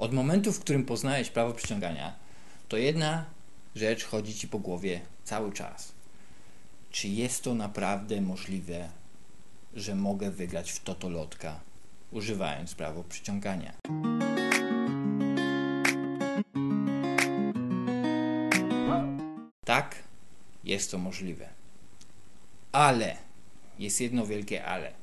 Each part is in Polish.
Od momentu, w którym poznałeś prawo przyciągania, to jedna rzecz chodzi ci po głowie cały czas. Czy jest to naprawdę możliwe, że mogę wygrać w totolotka, używając prawo przyciągania? Tak, jest to możliwe. Ale jest jedno wielkie ale.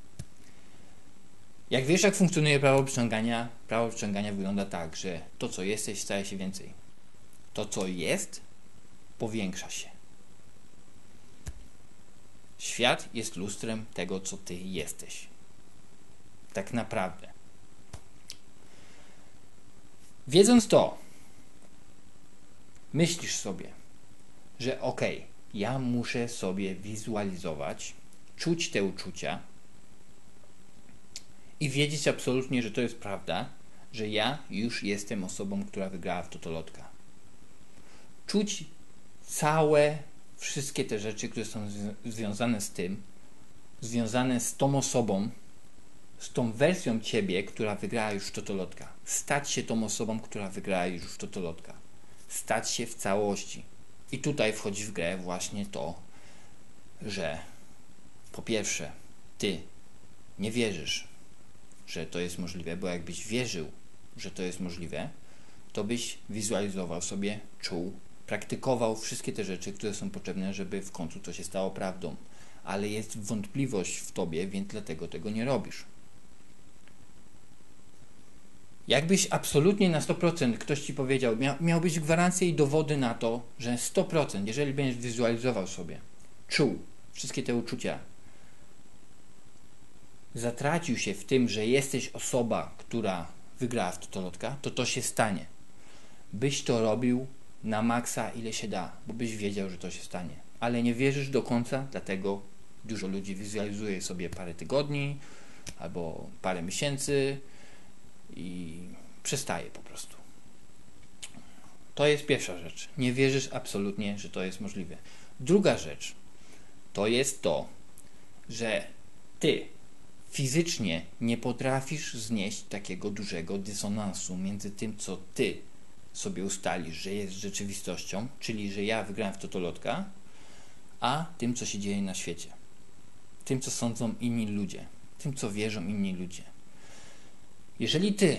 Jak wiesz, jak funkcjonuje prawo przyciągania, prawo przyciągania wygląda tak, że to, co jesteś, staje się więcej. To, co jest, powiększa się. Świat jest lustrem tego, co ty jesteś. Tak naprawdę. Wiedząc to, myślisz sobie, że okay, ja muszę sobie wizualizować, czuć te uczucia i wiedzieć absolutnie, że to jest prawda, że ja już jestem osobą, która wygrała w totolotka. Czuć całe, wszystkie te rzeczy, które są związane z tym, związane z tą osobą, z tą wersją ciebie, która wygrała już w totolotka. Stać się tą osobą, która wygrała już w totolotka. Stać się w całości. I tutaj wchodzi w grę właśnie to, że po pierwsze, ty nie wierzysz, że to jest możliwe, bo jakbyś wierzył, że to jest możliwe, to byś wizualizował sobie, czuł, praktykował wszystkie te rzeczy, które są potrzebne, żeby w końcu to się stało prawdą. Ale jest wątpliwość w tobie, więc dlatego tego nie robisz. Jakbyś absolutnie na 100% ktoś ci powiedział, miał, miałbyś gwarancję i dowody na to, że 100%, jeżeli będziesz wizualizował sobie, czuł wszystkie te uczucia, zatracił się w tym, że jesteś osoba, która wygrała w totolotka, to to się stanie. Byś to robił na maksa ile się da, bo byś wiedział, że to się stanie. Ale nie wierzysz do końca, dlatego dużo ludzi wizualizuje sobie parę tygodni albo parę miesięcy i przestaje po prostu. To jest pierwsza rzecz. Nie wierzysz absolutnie, że to jest możliwe. Druga rzecz to jest to, że ty fizycznie nie potrafisz znieść takiego dużego dysonansu między tym, co ty sobie ustalisz, że jest rzeczywistością, czyli że ja wygrałem w totolotka, a tym, co się dzieje na świecie. Tym, co sądzą inni ludzie. Tym, co wierzą inni ludzie. Jeżeli ty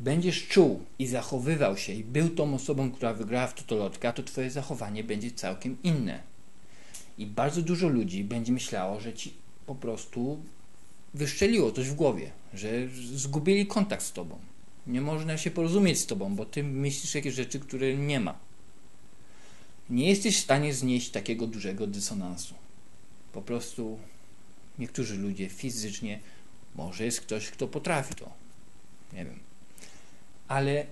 będziesz czuł i zachowywał się i był tą osobą, która wygrała w totolotka, to twoje zachowanie będzie całkiem inne. I bardzo dużo ludzi będzie myślało, że ci po prostu wyszczeliło coś w głowie, że zgubili kontakt z tobą. Nie można się porozumieć z tobą, bo ty myślisz jakieś rzeczy, które nie ma. Nie jesteś w stanie znieść takiego dużego dysonansu. Po prostu niektórzy ludzie fizycznie, może jest ktoś, kto potrafi to. Nie wiem. Ale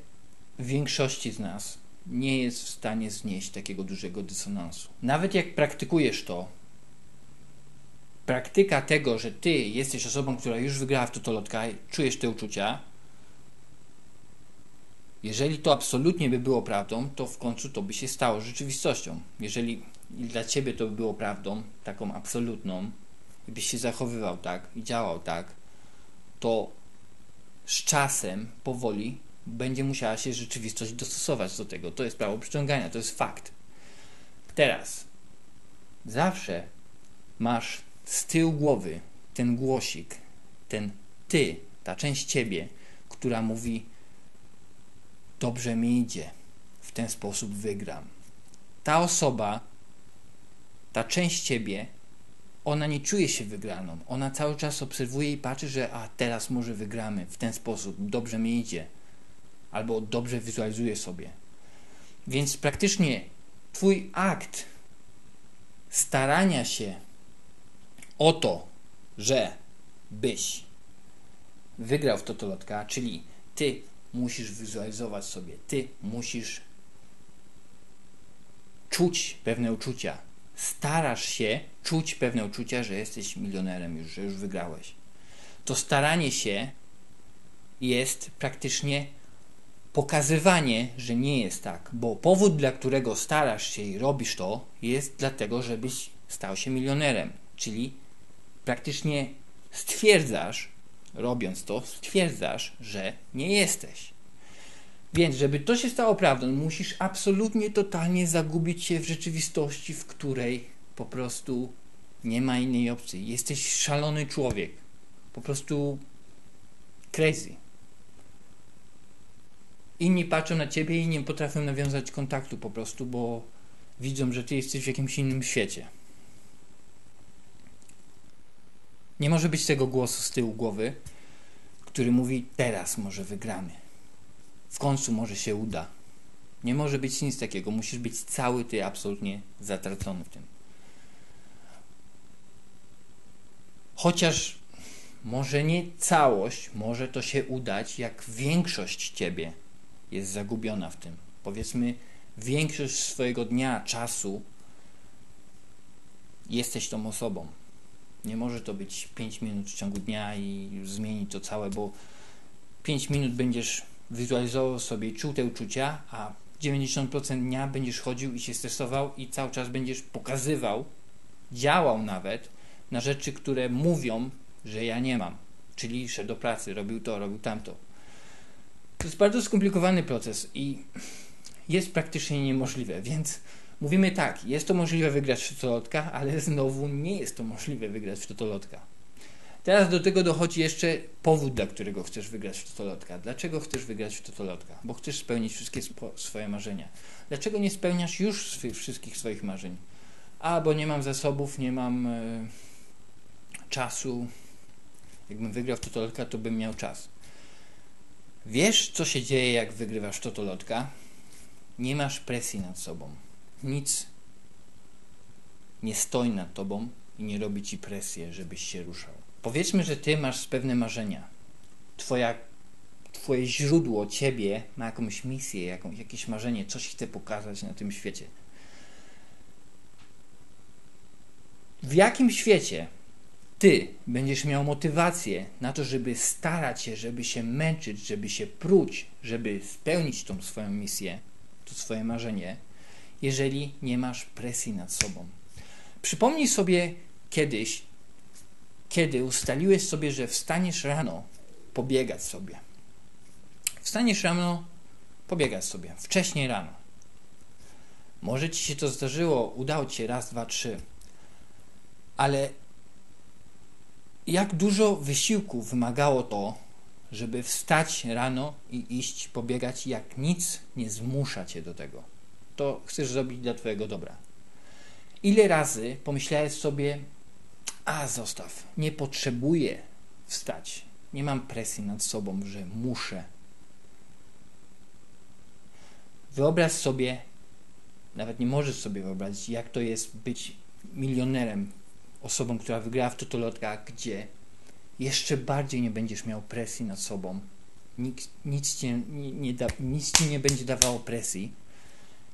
w większości z nas nie jest w stanie znieść takiego dużego dysonansu. Nawet jak praktykujesz to, praktyka tego, że ty jesteś osobą, która już wygrała w totolotka, czujesz te uczucia, jeżeli to absolutnie by było prawdą, to w końcu to by się stało rzeczywistością. Jeżeli dla ciebie to by było prawdą, taką absolutną, i byś się zachowywał tak i działał tak, to z czasem, powoli, będzie musiała się rzeczywistość dostosować do tego. To jest prawo przyciągania, to jest fakt. Teraz, zawsze masz z tyłu głowy ten głosik, ten ty, ta część ciebie, która mówi: Dobrze mi idzie, w ten sposób wygram. Ta osoba, ta część ciebie, ona nie czuje się wygraną. Ona cały czas obserwuje i patrzy, że a teraz może wygramy w ten sposób, dobrze mi idzie, albo dobrze wizualizuje sobie. Więc praktycznie Twój akt starania się o to, że byś wygrał w totolotka, czyli ty musisz wizualizować sobie, ty musisz czuć pewne uczucia. Starasz się czuć pewne uczucia, że jesteś milionerem już, że już wygrałeś. To staranie się jest praktycznie pokazywanie, że nie jest tak, bo powód, dla którego starasz się i robisz to, jest dlatego, żebyś stał się milionerem, czyli praktycznie stwierdzasz robiąc to, stwierdzasz, że nie jesteś. Więc, żeby to się stało prawdą, musisz absolutnie, totalnie zagubić się w rzeczywistości, w której po prostu nie ma innej opcji. Jesteś szalony człowiek. Po prostu crazy. Inni patrzą na ciebie i nie potrafią nawiązać kontaktu po prostu, bo widzą, że ty jesteś w jakimś innym świecie. Nie może być tego głosu z tyłu głowy, który mówi: Teraz może wygramy. W końcu może się uda. Nie może być nic takiego. Musisz być cały ty absolutnie zatracony w tym. Chociaż może nie całość, może to się udać, jak większość ciebie jest zagubiona w tym. Powiedzmy, większość swojego dnia, czasu jesteś tą osobą. Nie może to być 5 minut w ciągu dnia i zmienić to całe, bo 5 minut będziesz wizualizował sobie czuł te uczucia, a 90% dnia będziesz chodził i się stresował i cały czas będziesz pokazywał, działał nawet na rzeczy, które mówią, że ja nie mam. Czyli szedł do pracy, robił to, robił tamto. To jest bardzo skomplikowany proces i jest praktycznie niemożliwe, więc mówimy tak, jest to możliwe wygrać w totolotka, ale znowu nie jest to możliwe wygrać w totolotka. Teraz do tego dochodzi jeszcze powód, dla którego chcesz wygrać w totolotka. Dlaczego chcesz wygrać w totolotka? Bo chcesz spełnić wszystkie swoje marzenia. Dlaczego nie spełniasz już swych, wszystkich swoich marzeń? A, bo nie mam zasobów, nie mam e, czasu. Jakbym wygrał w totolotka, to bym miał czas. Wiesz, co się dzieje, jak wygrywasz totolotka? Nie masz presji nad sobą. Nic nie stoi nad tobą i nie robi ci presji, żebyś się ruszał. Powiedzmy, że ty masz pewne marzenia. Twoja, twoje źródło, ciebie ma jakąś misję, jakąś, jakieś marzenie, coś chce pokazać na tym świecie. W jakim świecie ty będziesz miał motywację na to, żeby starać się, żeby się męczyć, żeby się pruć, żeby spełnić tą swoją misję, to swoje marzenie, jeżeli nie masz presji nad sobą. Przypomnij sobie kiedyś, kiedy ustaliłeś sobie, że wstaniesz rano pobiegać sobie. Wstaniesz rano pobiegać sobie, wcześniej rano. Może ci się to zdarzyło, udało ci się raz, dwa, trzy, ale jak dużo wysiłku wymagało to, żeby wstać rano i iść pobiegać, jak nic nie zmusza cię do tego. To chcesz zrobić dla twojego dobra. Ile razy pomyślałeś sobie, a zostaw, nie potrzebuję wstać, nie mam presji nad sobą, że muszę. Wyobraź sobie, nawet nie możesz sobie wyobrazić, jak to jest być milionerem osobą, która wygrała w totolotka, gdzie jeszcze bardziej nie będziesz miał presji nad sobą. Nic, nic, ci nie, nie da, nic ci nie będzie dawało presji.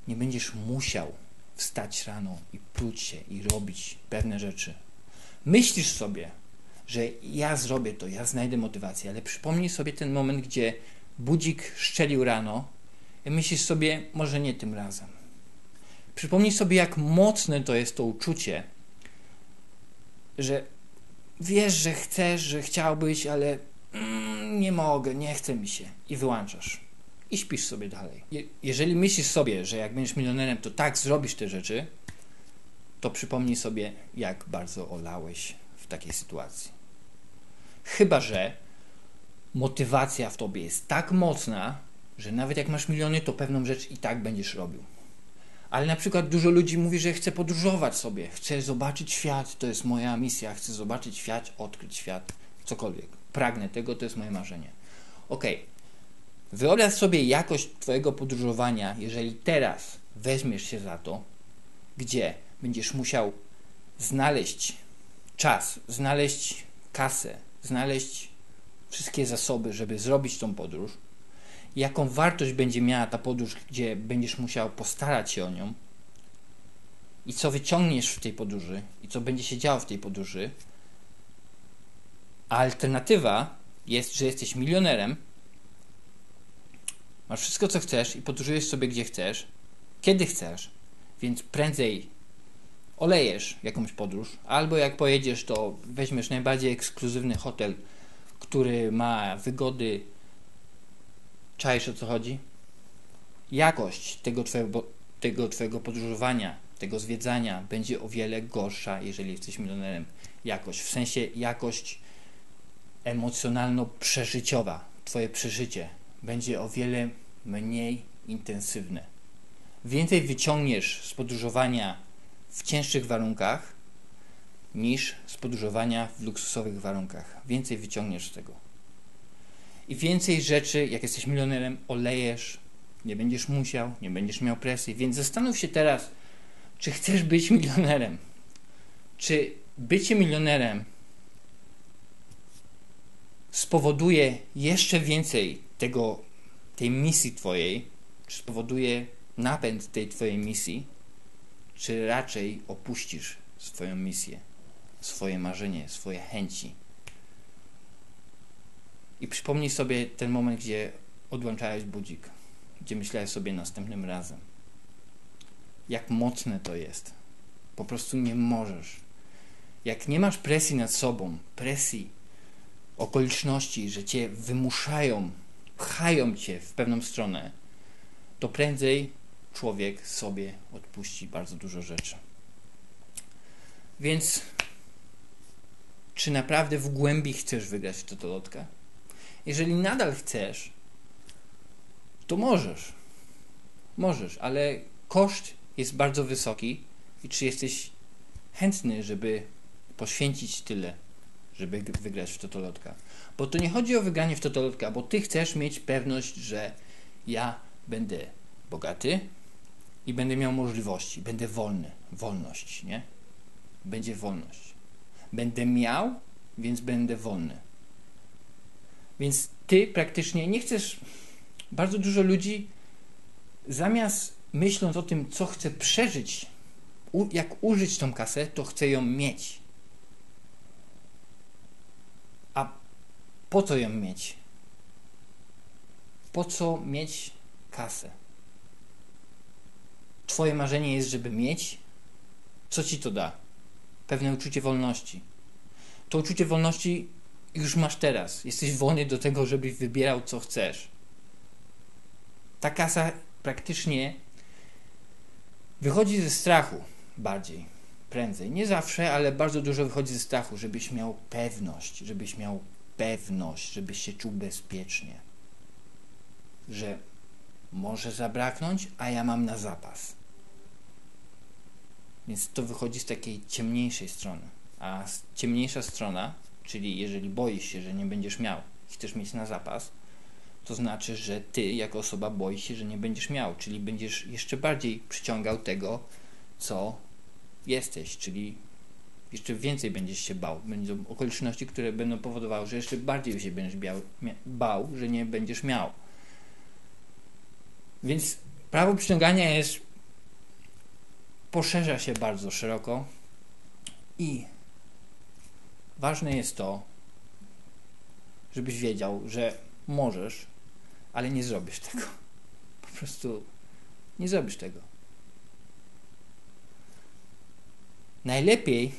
Nie będziesz musiał wstać rano i pruć się i robić pewne rzeczy. Myślisz sobie, że ja zrobię to, ja znajdę motywację, ale przypomnij sobie ten moment, gdzie budzik szczelił rano i myślisz sobie, może nie tym razem. Przypomnij sobie, jak mocne to jest to uczucie, że wiesz, że chcesz, że chciałbyś, ale mm, nie mogę, nie chce mi się i wyłączasz. I śpisz sobie dalej. Je jeżeli myślisz sobie, że jak będziesz milionerem, to tak zrobisz te rzeczy, to przypomnij sobie, jak bardzo olałeś w takiej sytuacji. Chyba, że motywacja w tobie jest tak mocna, że nawet jak masz miliony, to pewną rzecz i tak będziesz robił. Ale na przykład dużo ludzi mówi, że chce podróżować sobie, chce zobaczyć świat, to jest moja misja, chcę zobaczyć świat, odkryć świat, cokolwiek. Pragnę tego, to jest moje marzenie. Ok, wyobraź sobie jakość Twojego podróżowania, jeżeli teraz weźmiesz się za to, gdzie będziesz musiał znaleźć czas, znaleźć kasę, znaleźć wszystkie zasoby, żeby zrobić tą podróż jaką wartość będzie miała ta podróż, gdzie będziesz musiał postarać się o nią i co wyciągniesz w tej podróży i co będzie się działo w tej podróży. A alternatywa jest, że jesteś milionerem, masz wszystko co chcesz i podróżujesz sobie gdzie chcesz, kiedy chcesz, więc prędzej olejesz jakąś podróż, albo jak pojedziesz, to weźmiesz najbardziej ekskluzywny hotel który ma wygody. Czaisz o co chodzi? Jakość tego twojego, tego twojego podróżowania, tego zwiedzania będzie o wiele gorsza, jeżeli jesteś milionerem. Jakość, w sensie jakość emocjonalno-przeżyciowa, twoje przeżycie będzie o wiele mniej intensywne. Więcej wyciągniesz z podróżowania w cięższych warunkach niż z podróżowania w luksusowych warunkach. Więcej wyciągniesz z tego. I więcej rzeczy, jak jesteś milionerem, olejesz, nie będziesz musiał, nie będziesz miał presji. Więc zastanów się teraz, czy chcesz być milionerem. Czy bycie milionerem spowoduje jeszcze więcej tego, tej misji Twojej, czy spowoduje napęd tej Twojej misji, czy raczej opuścisz swoją misję, swoje marzenie, swoje chęci. I przypomnij sobie ten moment, gdzie odłączałeś budzik, gdzie myślałeś sobie następnym razem. Jak mocne to jest. Po prostu nie możesz. Jak nie masz presji nad sobą, presji okoliczności, że cię wymuszają, pchają cię w pewną stronę, to prędzej człowiek sobie odpuści bardzo dużo rzeczy. Więc czy naprawdę w głębi chcesz wygrać w totolotkę? Jeżeli nadal chcesz, to możesz. Możesz, ale koszt jest bardzo wysoki i czy jesteś chętny, żeby poświęcić tyle, żeby wygrać w totolotka? Bo to nie chodzi o wygranie w totolotka, bo ty chcesz mieć pewność, że ja będę bogaty, i będę miał możliwości, będę wolny, wolność, nie? Będzie wolność. Będę miał, więc będę wolny. Więc ty praktycznie nie chcesz. Bardzo dużo ludzi zamiast myśląc o tym, co chce przeżyć, jak użyć tą kasę, to chce ją mieć. Po co ją mieć? Po co mieć kasę? Twoje marzenie jest, żeby mieć, co ci to da? Pewne uczucie wolności. To uczucie wolności już masz teraz. Jesteś wolny do tego, żebyś wybierał, co chcesz. Ta kasa praktycznie wychodzi ze strachu bardziej, prędzej. Nie zawsze, ale bardzo dużo wychodzi ze strachu, żebyś miał pewność, żebyś miał pewność, żebyś się czuł bezpiecznie. Że może zabraknąć, a ja mam na zapas. Więc to wychodzi z takiej ciemniejszej strony. A ciemniejsza strona, czyli jeżeli boisz się, że nie będziesz miał, chcesz mieć na zapas, to znaczy, że ty jako osoba boisz się, że nie będziesz miał, czyli będziesz jeszcze bardziej przyciągał tego, co jesteś, czyli jeszcze więcej będziesz się bał. Będą okoliczności, które będą powodowały, że jeszcze bardziej się będziesz biał, bał, że nie będziesz miał. Więc prawo przyciągania jest poszerza się bardzo szeroko i ważne jest to, żebyś wiedział, że możesz, ale nie zrobisz tego. Po prostu nie zrobisz tego. Najlepiej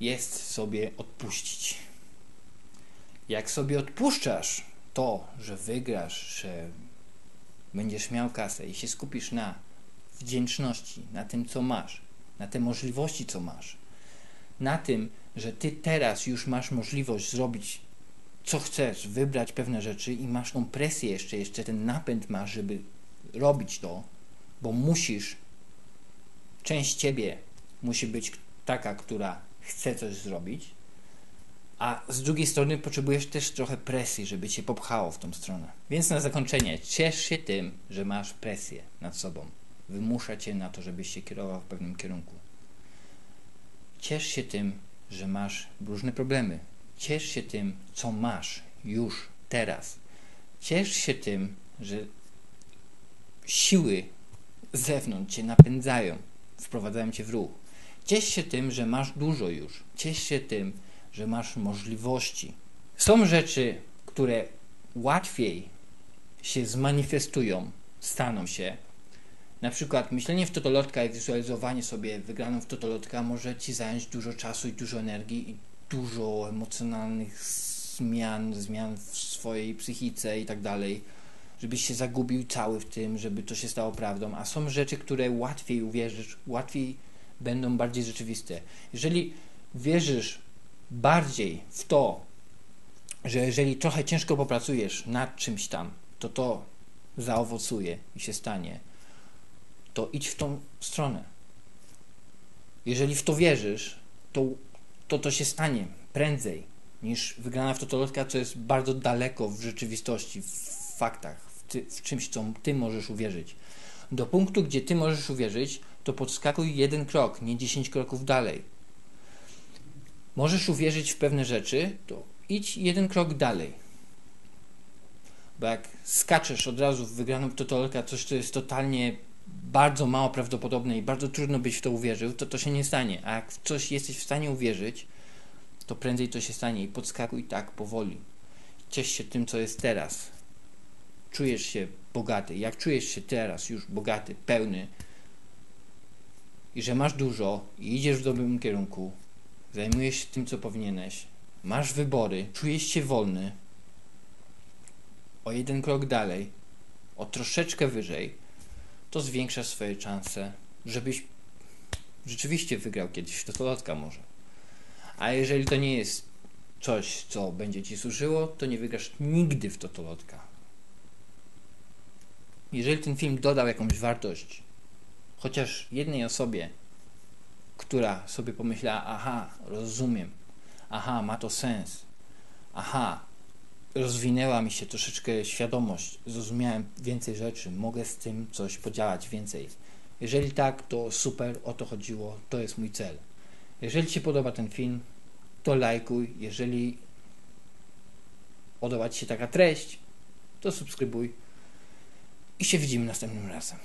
jest sobie odpuścić. Jak sobie odpuszczasz to, że wygrasz, że będziesz miał kasę i się skupisz na wdzięczności na tym, co masz, na te możliwości, co masz, na tym, że ty teraz już masz możliwość zrobić, co chcesz, wybrać pewne rzeczy i masz tą presję jeszcze, jeszcze ten napęd masz, żeby robić to, bo musisz, część ciebie musi być taka, która chce coś zrobić, a z drugiej strony potrzebujesz też trochę presji, żeby cię popchało w tą stronę. Więc na zakończenie, ciesz się tym, że masz presję nad sobą wymusza cię na to, żebyś się kierował w pewnym kierunku. Ciesz się tym, że masz różne problemy. Ciesz się tym, co masz już teraz. Ciesz się tym, że siły z zewnątrz cię napędzają, wprowadzają cię w ruch. Ciesz się tym, że masz dużo już. Ciesz się tym, że masz możliwości. Są rzeczy, które łatwiej się zmanifestują, staną się, na przykład myślenie w totolotka i wizualizowanie sobie wygraną w totolotka może Ci zająć dużo czasu i dużo energii i dużo emocjonalnych zmian, zmian w swojej psychice i tak dalej, żebyś się zagubił cały w tym, żeby to się stało prawdą, a są rzeczy, które łatwiej uwierzysz, łatwiej będą bardziej rzeczywiste. Jeżeli wierzysz bardziej w to, że jeżeli trochę ciężko popracujesz nad czymś tam, to to zaowocuje i się stanie, to idź w tą stronę. Jeżeli w to wierzysz, to to, to się stanie prędzej niż wygrana w totolotka, co jest bardzo daleko w rzeczywistości, w faktach, w, ty, w czymś, co ty możesz uwierzyć. Do punktu, gdzie ty możesz uwierzyć, to podskakuj jeden krok, nie dziesięć kroków dalej. Możesz uwierzyć w pewne rzeczy, to idź jeden krok dalej. Bo jak skaczesz od razu w wygraną totolka, coś, co jest totalnie bardzo mało prawdopodobne i bardzo trudno byś w to uwierzył, to to się nie stanie. A jak w coś jesteś w stanie uwierzyć, to prędzej to się stanie i podskakuj tak powoli. Ciesz się tym, co jest teraz. Czujesz się bogaty. Jak czujesz się teraz już bogaty, pełny i że masz dużo i idziesz w dobrym kierunku, zajmujesz się tym, co powinieneś, masz wybory, czujesz się wolny, o jeden krok dalej, o troszeczkę wyżej, to zwiększasz swoje szanse, żebyś rzeczywiście wygrał kiedyś w totolotka może. A jeżeli to nie jest coś, co będzie ci służyło, to nie wygrasz nigdy w totolotka. Jeżeli ten film dodał jakąś wartość, chociaż jednej osobie, która sobie pomyślała, aha, rozumiem, aha, ma to sens, aha, rozwinęła mi się troszeczkę świadomość, zrozumiałem więcej rzeczy, mogę z tym coś podziałać więcej. Jeżeli tak, to super, o to chodziło, to jest mój cel. Jeżeli Ci podoba ten film, to lajkuj. Jeżeli podoba Ci się taka treść, to subskrybuj. I się widzimy następnym razem.